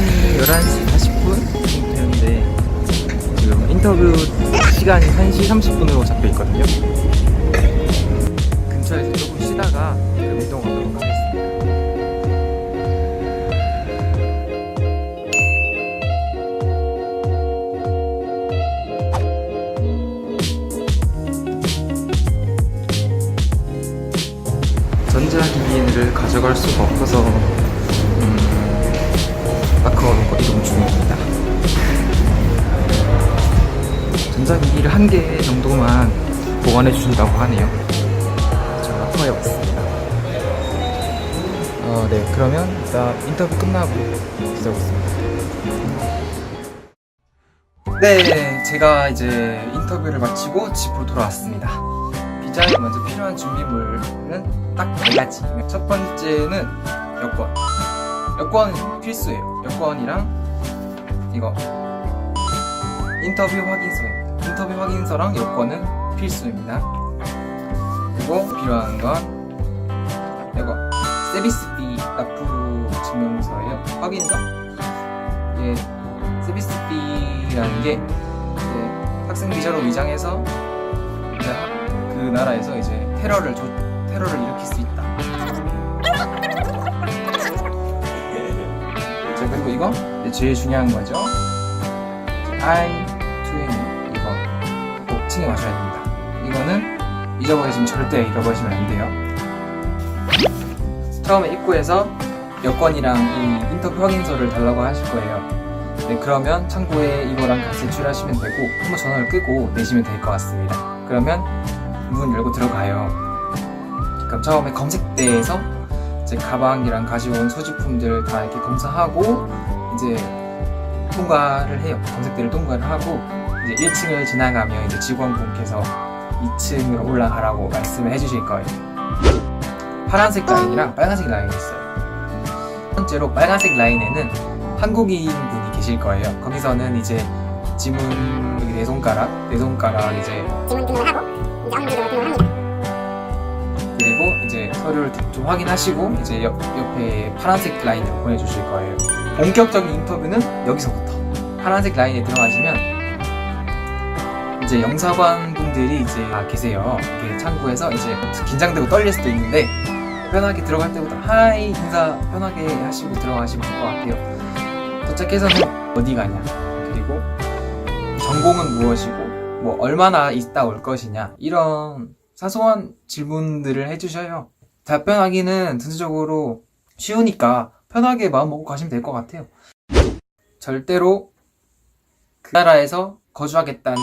11시 40분 되는데 지금 인터뷰 시간이 1시 30분으로 잡혀 있거든요. 근처에서 조금 쉬다가 그럼 이동하도록 하겠습니다. 전자기기를 가져갈 수가 없어서 음, 아크원으로 이동 중입니다. 전자기기를 한 개 정도만 보관해 주신다고 하네요. 제가 아크에 왔습니다. 어, 네, 그러면 일단 인터뷰 끝나고 시작하겠습니다. 네, 제가 이제 인터뷰를 마치고 집으로 돌아왔습니다. 비자에 먼저 필요한 준비물은 딱 네 가지. 첫 번째는 여권. 여권 필수예요. 여권이랑 이거 인터뷰 확인서입니다. 인터뷰 확인서랑 여권은 필수입니다. 그리고 필요한 건 이거 서비스비 납부 증명서예요. 확인서. 이게 서비스비라는 게 이제 학생 비자로 위장해서 그 나라에서 이제 테러를 조, 테러를 일으킬 수 있다. 그리고 이거 제일 중요한 거죠. I20 이거 꼭 챙겨 가셔야 됩니다. 이거는 잊어버리시면 절대 잃어버리시면 안 돼요. 처음에 입구에서 여권이랑 이 인터뷰 확인서를 달라고 하실 거예요. 네, 그러면 창고에 이거랑 같이 제출하시면 되고 한번 전화를 끄고 내시면 될 것 같습니다. 그러면 문 열고 들어가요. 그럼 처음에 검색대에서 이제 가방이랑 가져온 소지품들 다 이렇게 검사하고 이제 통과를 해요. 검색대를 통과를 하고 이제 1층을 지나가면 이제 직원분께서 2층으로 올라가라고 말씀을 해주실 거예요. 파란색 라인이랑 빨간색 라인이 있어요. 첫 번째로 빨간색 라인에는 한국인 분이 계실 거예요. 거기서는 이제 지문 여기 네 손가락, 네 손가락 이제 지문 등록을 하고 이제 업무 등록을 합니다. 그리고 이제 서류를 좀 확인하시고 이제 옆, 옆에 파란색 라인으로 보내주실 거예요. 본격적인 인터뷰는 여기서부터 파란색 라인에 들어가시면 이제 영사관 분들이 이제 다 계세요. 이렇게 창구에서 이제 긴장되고 떨릴 수도 있는데 편하게 들어갈 때부터 하이 인사 편하게 하시고 들어가시면 될 것 같아요. 도착해서는 어디 가냐 그리고 전공은 무엇이고 뭐 얼마나 있다 올 것이냐 이런 사소한 질문들을 해주셔요. 답변하기는 전체적으로 쉬우니까 편하게 마음 먹고 가시면 될 것 같아요. 절대로 그 나라에서 거주하겠다는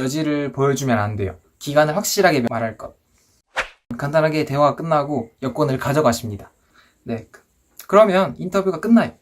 여지를 보여주면 안 돼요. 기간을 확실하게 말할 것. 간단하게 대화가 끝나고 여권을 가져가십니다. 네. 그러면 인터뷰가 끝나요.